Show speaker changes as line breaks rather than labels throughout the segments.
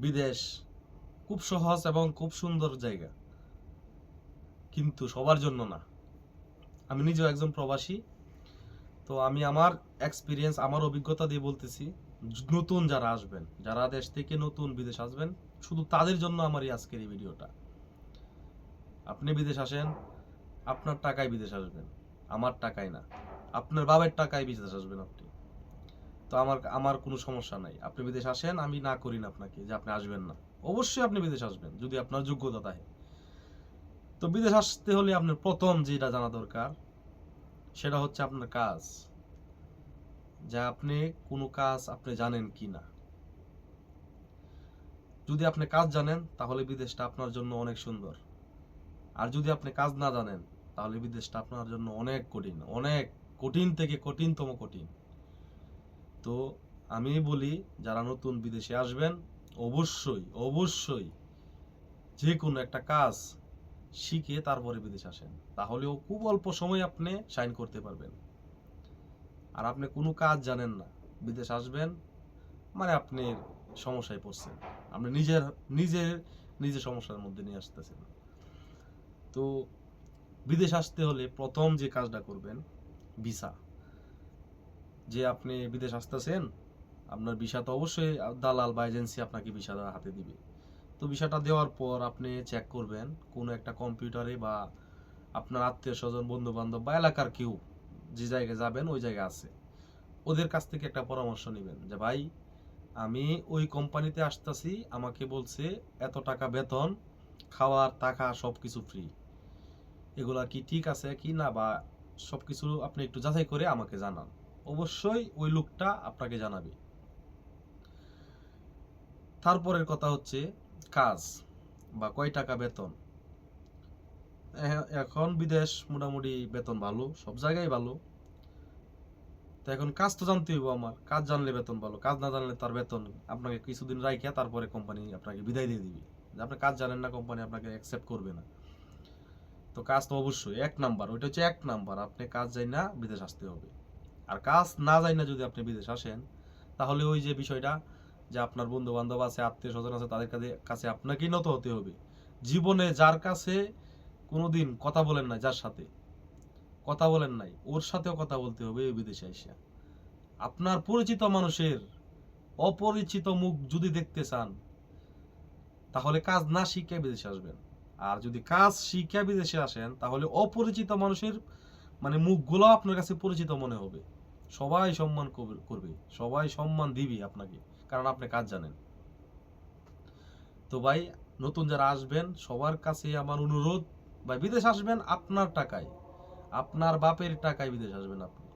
বিদেশ, খুব সহজ এবং খুব সুন্দর জায়গা। কিন্তু সবার জন্য না। আমি নিজেও একজন প্রবাসী, তো আমি আমার এক্সপিরিয়েন্স আমার অভিজ্ঞতা দিয়ে বলতেছি, নতুন যারা আসবেন, যারা দেশ থেকে নতুন বিদেশ আসবেন, শুধু তাদের জন্য আমার এই আজকের এই ভিডিওটা। আপনি বিদেশ আসেন, আপনার টাকায় বিদেশ আসবেন, আমার টাকায় না। আপনার বাবার টাকায় বিদেশ আসবেন আপনি। তো আমার আমার কোনো সমস্যা নাই। আপনি বিদেশ আসেন, আমি না করি না আপনাকে যে আপনি আসবেন না। অবশ্যই আপনি বিদেশ আসবেন, যদি আপনার যোগ্যতা থাকে তো বিদেশ আসতে হলে আপনার প্রথম যেটা জানা দরকার, সেটা হচ্ছে আপনার কাজ। যা আপনি কোনো কাজ আপনি জানেন কি না যদি আপনি কাজ জানেন, তাহলে বিদেশটা আপনার জন্য অনেক সুন্দর। আর যদি আপনি কাজ না জানেন, তাহলে বিদেশটা আপনার জন্য অনেক কঠিন অনেক কঠিন থেকে কঠিনতম কঠিন। তো আমি বলি, যারা নতুন বিদেশে আসবেন, অবশ্যই অবশ্যই যে কোনো একটা কাজ শিখে তারপরে বিদেশ আসেন। তাহলেও খুব অল্প সময় আপনি সাইন করতে পারবেন। আর আপনি কোনো কাজ জানেন না, বিদেশ আসবেন মানে আপনি সমস্যায় পড়ছেন। আপনি নিজের নিজের নিজের সমস্যার মধ্যে নিয়ে আসতেছেন। তো বিদেশ আসতে হলে প্রথম যে কাজটা করবেন, ভিসা। যে আপনি বিদেশ আসতেছেন, আপনার ভিসা তো অবশ্যই দালাল বা এজেন্সি আপনাকে ভিসা হাতে দিবে। তো ভিসাটা দেওয়ার পর আপনি চেক করবেন, কোনো একটা কম্পিউটারে বা আপনার আত্মীয় স্বজন বন্ধু বান্ধব বা এলাকার কেউ যে জায়গায় যাবেন, ওই জায়গায় আছে। ওদের কাছ থেকে একটা পরামর্শ নেবেন যে, ভাই, আমি ওই কোম্পানিতে আসতেছি, আমাকে বলছে এত টাকা বেতন, খাওয়ার টাকা সব কিছু ফ্রি এগুলা কি ঠিক আছে, কি না, বা সব কিছু আপনি একটু যাচাই করে আমাকে জানান। অবশ্যই ওই লোকটা আপনাকে জানাবে। তারপরের কথা হচ্ছে কাজ বা কয় টাকা বেতন? এখন বিদেশ মোটামুটি বেতন ভালো, সব জায়গায় ভালো। তো এখন কাজ তো জানতে হইব আমার, কাজ জানলে বেতন ভালো, কাজ না জানলে তার বেতন আপনাকে কিছুদিন রাখিয়া তারপরে কোম্পানি আপনাকে বিদায় দিয়ে দিবে। যে আপনি কাজ জানেন না কোম্পানি আপনাকে অ্যাকসেপ্ট করবে না। তো কাজ তো অবশ্যই, এক নাম্বার, ওইটা হচ্ছে এক নাম্বার, আপনি কাজ যাই না বিদেশ আসতে হবে। আর কাজ না যাই না যদি আপনি বিদেশ আসেন, তাহলে ওই যে বিষয়টা যে আপনার বন্ধু বান্ধব আছে আত্মীয় স্বজন আছে, তাদের কাছে কাছে আপনাকেই নত হতে হবে। জীবনে যার কাছে কোনোদিন কথা বলেন না যার সাথে কথা বলেন নাই, ওর সাথেও কথা বলতে হবে বিদেশে এসে আপনার পরিচিত মানুষের অপরিচিত মুখ যদি দেখতে চান, তাহলে কাজ না শিখে বিদেশে আসবেন। আর যদি কাজ শিখে বিদেশে আসেন, তাহলে অপরিচিত মানুষের মানে মুখগুলো আপনার কাছে পরিচিত মনে হবে। সবাই সম্মান করবে- সবাই সম্মান দিবে আপনাকে, কারণ আপনি কাজ জানেন। তো ভাই, নতুন যারা আসবেন, সবার কাছে আমার অনুরোধ, ভাই, বিদেশ আসবেন আপনার টাকায়। আপনার বাপের টাকায় বিদেশ আসবেন আপনি।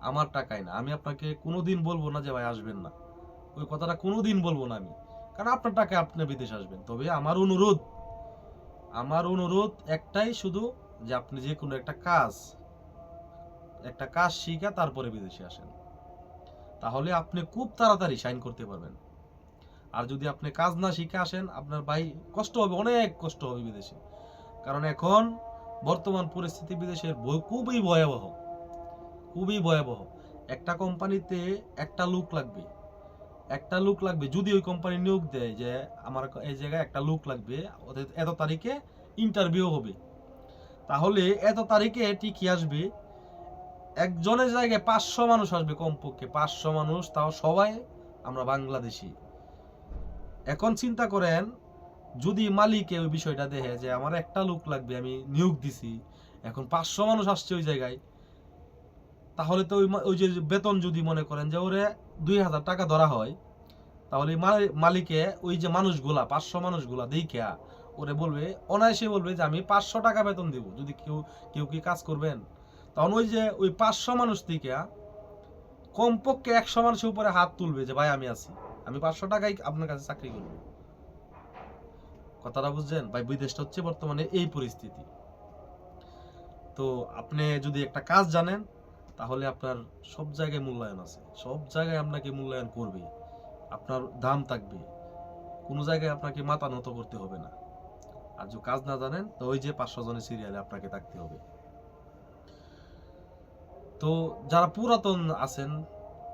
আমার টাকায় না। আমি আপনাকে কোনোদিন বলব না যে ভাই আসবেন না। ওই কথাটা কোনোদিন বলব না আমি। কারণ আপনার টাকায় আপনি বিদেশ আসবেন। তবে আমার অনুরোধ আমার অনুরোধ একটাই শুধু যে আপনি যে কোনো একটা কাজ একটা কাজ শিখে তারপরে বিদেশে আসেন। তাহলে আপনি খুব তাড়াতাড়ি সাইন করতে পারবেন। আর যদি আপনি কাজ না শিখে আসেন, আপনার ভাই কষ্ট হবে, অনেক কষ্ট হবে বিদেশে। কারণ এখন বর্তমান পরিস্থিতি বিদেশের খুবই ভয়াবহ। খুবই ভয়াবহ। একটা কোম্পানিতে একটা লোক লাগবে। একটা লোক লাগবে, যদি ওই কোম্পানি নিয়োগ দেয় যে আমার এই জায়গায় একটা লোক লাগবে এত তারিখে ইন্টারভিউ হবে। তাহলে এত তারিখে টিকি আসবে একজনের জায়গায় পাঁচশো মানুষ আসবে কমপক্ষে, পাঁচশো মানুষ, তাও সবাই আমরা বাংলাদেশি। এখন চিন্তা করেন, যদি মালিকে ওই বিষয়টা দেখে যে আমার একটা লোক লাগবে, আমি নিয়োগ দিছি, এখন পাঁচশো মানুষ আসছে ওই জায়গায়, তাহলে তো ওই ওই যে বেতন যদি মনে করেন যে ওরে দুই হাজার টাকা ধরা হয়, তাহলে মালিকে ওই যে মানুষগুলা, পাঁচশো মানুষগুলা দেখিয়া ওরে বলবে, অনায়াসে বলবে যে আমি পাঁচশো টাকা বেতন দিব, যদি কেউ কেউ কি কাজ করবেন? তখন ওই যে ওই পাঁচশো মানুষ থেকে কমপক্ষে একশো মানুষের উপরে হাত তুলবে যে, ভাই, আমি আছি। আমি পাঁচশো টাকাই আপনার কাছে চাকরি করব। কথাটা বুঝছেন? ভাই বিদেশটা হচ্ছে বর্তমানে এই পরিস্থিতি। তো আপনি যদি একটা কাজ জানেন, তাহলে আপনার সব জায়গায় মূল্যায়ন আছে। সব জায়গায় আপনাকে মূল্যায়ন করবে। আপনার দাম থাকবে। কোনো জায়গায় আপনাকে মাথা নত করতে হবে না। আর যদি কাজ না জানেন, তো ওই যে পাঁচশো জনের সিরিয়ালে আপনাকে থাকতে হবে। তো যারা পুরাতন আছেন,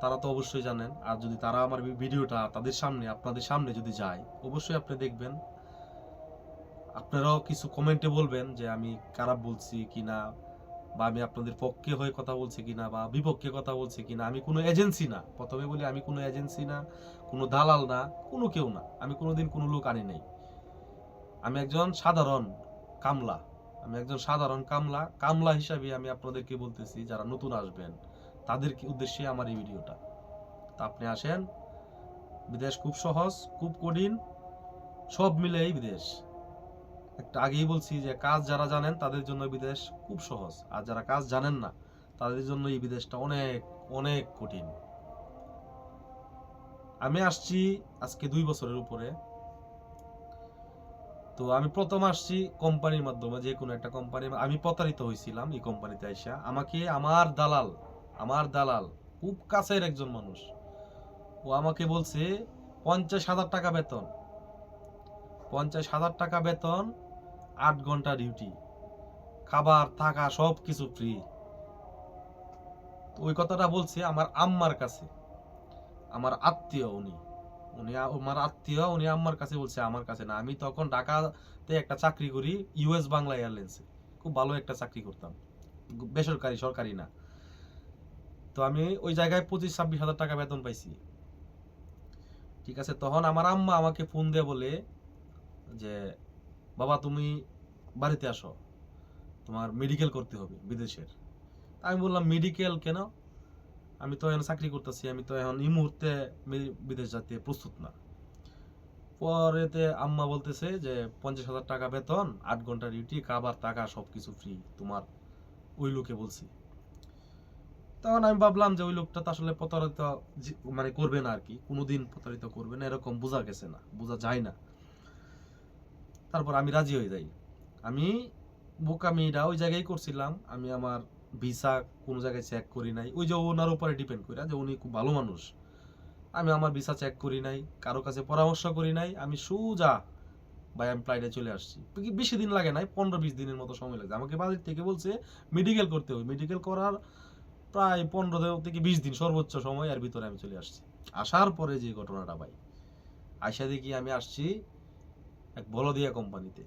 তারা তো অবশ্যই জানেন। আর যদি তারা আমার ভিডিওটা তাদের সামনে, আপনাদের সামনে যদি যায়, অবশ্যই আপনি দেখবেন। আপনারাও কিছু কমেন্টে বলবেন যে আমি খারাপ বলছি কি না বা আমি আপনাদের পক্ষে হয়ে কথা বলছি কিনা, বা বিপক্ষে কথা বলছি কিনা। আমি কোনো এজেন্সি না। প্রথমে বলি, আমি কোনো এজেন্সি না, কোনো দালাল না, কোনো কেউ না। আমি কোনোদিন কোনো লোক আনি নাই। আমি একজন সাধারণ কামলা। আমি একজন সাধারণ কামলা কামলা হিসাবে আমি আপনাদেরকে বলতেছি, যারা নতুন আসবেন, তাদের উদ্দেশ্যে আমার এই ভিডিওটা? তা আপনি আসেন। বিদেশ খুব সহজ, খুব কঠিন, সব মিলেই বিদেশ। একটা আগেই বলছি যে, কাজ যারা জানেন, তাদের জন্য বিদেশ খুব সহজ। আর যারা কাজ জানেন না, তাদের জন্য এই বিদেশটা অনেক অনেক কঠিন। আমি আসছি আজকে দুই বছরের উপরে। তো আমি প্রথম আসছি কোম্পানির মাধ্যমে, যে কোনো একটা কোম্পানি আমি প্রতারিত হয়েছিলাম এই কোম্পানিতে আইসা। আমাকে আমার দালাল আমার দালাল, খুব কাছের একজন মানুষ, ও আমাকে বলছে, পঞ্চাশ হাজার টাকা বেতন। পঞ্চাশ হাজার টাকা বেতন, আট ঘণ্টা ডিউটি, খাবার, থাকা সব কিছু ফ্রি ওই কথাটা বলছে আমার আম্মার কাছে, আমার আত্মীয় উনি। উনি আমার আত্মীয়, উনি আম্মার কাছে বলছে, আমার কাছে না। আমি তখন ঢাকাতে একটা চাকরি করি ইউএস বাংলা এয়ারলাইন্সে। খুব ভালো একটা চাকরি করতাম। বেসরকারি, সরকারি না। তো আমি ওই জায়গায় পঁচিশ ছাব্বিশ হাজার টাকা বেতন পাইছি। ঠিক আছে, তখন আমার আম্মা আমাকে ফোন দিয়ে বলে যে, বাবা, তুমি বাড়িতে আসো। তোমার মেডিকেল করতে হবে বিদেশের। আমি বললাম, মেডিকেল কেন? আমি তো এখন চাকরি করতেছি, আমি তো এখন এই মুহূর্তে বিদেশ যেতে প্রস্তুত না। পরেতে আম্মা বলতেছে যে, পঞ্চাশ হাজার টাকা বেতন, আট ঘণ্টা ডিউটি, খাবার, টাকা সব কিছু ফ্রি তোমার ওই লোকে বলছি। তখন আমি ভাবলাম যে, ওই লোকটা তো আসলে প্রতারিত মানে করবে না আর কি কোনোদিন প্রতারিত করবে না, এরকম বোঝা গেছে না, বোঝা যায় না। তারপর আমি রাজি হয়ে যাই। আমি বোকামিটা ওই জায়গায় করছিলাম, আমি আমার ভিসা কোনো জায়গায় চেক করি নাই। ওই যে ওনার উপরে ডিপেন্ড করে যে উনি খুব ভালো মানুষ। আমি আমার ভিসা চেক করি নাই, কারও কাছে পরামর্শ করি নাই, আমি সোজা ভাই আমি ফ্লাইটে চলে আসছি। বেশি দিন লাগে নাই? পনেরো বিশ দিনের মতো সময় লাগে আমাকে বাড়ির থেকে বলছে মেডিকেল করতে হবে। মেডিকেল করার প্রায় পনেরো থেকে বিশ দিন সর্বোচ্চ সময় এর ভিতরে আমি চলে আসছি। আসার পরে যে ঘটনাটা ভাই, আইসা দেখি আমি আসছি এক বলদিয়া কোম্পানিতে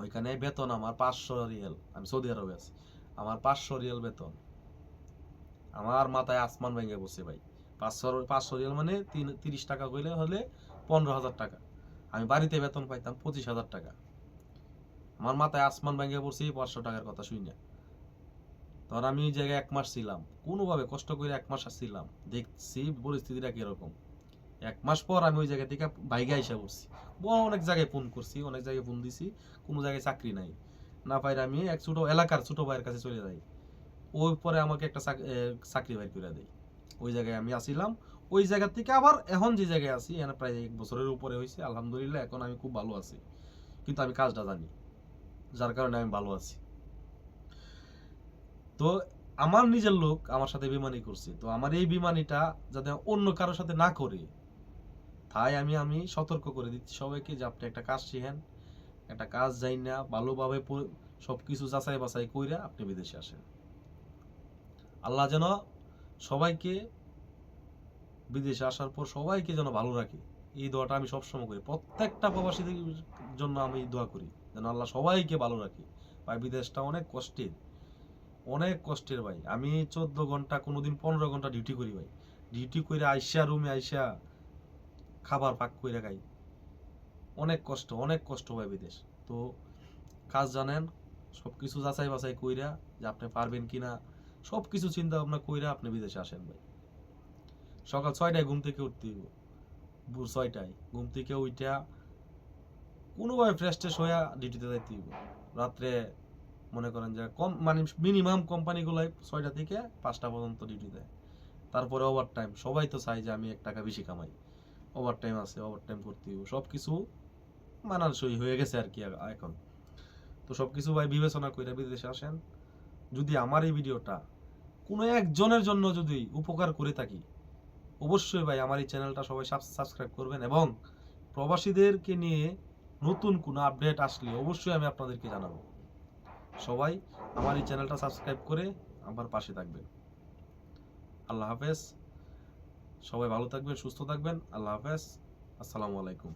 ওইখানে বেতন আমার পাঁচশো রিয়েল। আমি সৌদি আরবে আছি। আমার পাঁচশো রিয়েল বেতন। আমার মাথায় আসমান ভেঙে বসে ভাই। পাঁচশো পাঁচশো রিয়েল মানে তিন, তিরিশ টাকা কইলে হলে পনেরো হাজার টাকা। আমি বাড়িতে বেতন পাইতাম পঁচিশ হাজার টাকা। আমার মাথায় আসমান ভেঙে পড়ছে পাঁচশো টাকার কথা শুই না তখন আমি ওই জায়গায় এক মাস ছিলাম। কোনোভাবে কষ্ট করে এক মাস ছিলাম দেখছি পরিস্থিতিটা কীরকম। এক মাস পর আমি ওই জায়গা থেকে বাইকে আইসা পড়ছি। অনেক জায়গায় ফোন করছি, অনেক জায়গায় ফোন দিছি। কোনো জায়গায় চাকরি নাই। না পাইলে আমি এক ছোট এলাকার ছোট ভাইয়ের কাছে চলে যাই। ওই পরে আমাকে একটা চাকরি বাইর করে দেয়। ওই জায়গায় আমি আসিলাম। ওই জায়গা থেকে আবার এখন যে জায়গায় আছি, এখানে প্রায় এক বছরের উপরে হয়েছে আলহামদুলিল্লাহ এখন আমি খুব ভালো আছি। কিন্তু আমি কাজটা জানি, যার কারণে আমি ভালো আছি। তো আমার নিজের লোক আমার সাথে বেমানি করছে। তো আমার এই বিমানিটা যাতে অন্য কারোর সাথে না করে, তাই আমি আমি সতর্ক করে দিচ্ছি সবাইকে যে আপনি একটা কাজ শিখেন। একটা কাজ যাই না, ভালোভাবে প- সবকিছু যাচাই বাছাই কইরা আপনি বিদেশে আসেন। আল্লাহ যেন সবাইকে বিদেশে আসার পর সবাইকে যেন ভালো রাখে। এই দোয়াটা আমি সবসময় করি। প্রত্যেকটা প্রবাসীদের জন্য আমি দোয়া করি, যেন আল্লাহ সবাইকে ভালো রাখে। ভাই, বিদেশটা অনেক কষ্টের। অনেক কষ্টের ভাই। আমি চোদ্দ ঘণ্টা, কোনোদিন পনেরো ঘণ্টা ডিউটি করি ভাই। ডিউটি করে আইসা রুমে আইসা খাবার পাক করে খাই। অনেক কষ্ট অনেক কষ্ট হয় বিদেশ। তো কাজ জানেন সব কিছু যাচাই বাছাই কইরা যে আপনি পারবেন কিনা সব কিছু চিন্তা ভাবনা কইরা আপনি বিদেশে আসেন ভাই। সকাল ছয়টায় ঘুম থেকে উঠতে ভোর ছয়টায়। ঘুম থেকে উইটা কোনোভাবে ফ্রেশ ট্রেশ হইয়া ডিউটিতে যাইতে হইব। রাত্রে মনে করেন যে কম মানে মিনিমাম কোম্পানিগুলাই ছয়টা থেকে পাঁচটা পর্যন্ত ডিউটি দেয়। তারপরে ওভার টাইম সবাই তো চায় যে আমি এক টাকা বেশি কামাই। ওভার টাইম আছে ওভার টাইম করতে হইব সব কিছু মানানসই হয়ে গেছে আর কি এখন। তো সব কিছু ভাই বিবেচনা করে বিদেশে আসেন। যদি আমার এই ভিডিওটা কোনো একজনের জন্য যদি উপকার করে থাকি, অবশ্যই ভাই আমার এই চ্যানেলটা সবাই সাবস্ক্রাইব করবেন এবং প্রবাসীদেরকে নিয়ে নতুন কোনো আপডেট আসলে অবশ্যই আমি আপনাদেরকে জানাব। সবাই আমার এই চ্যানেলটা সাবস্ক্রাইব করে আমার পাশে থাকবেন। আল্লাহ হাফেজ। সবাই ভালো থাকবেন, সুস্থ থাকবেন। আল্লাহ হাফেজ। আসসালামু আলাইকুম।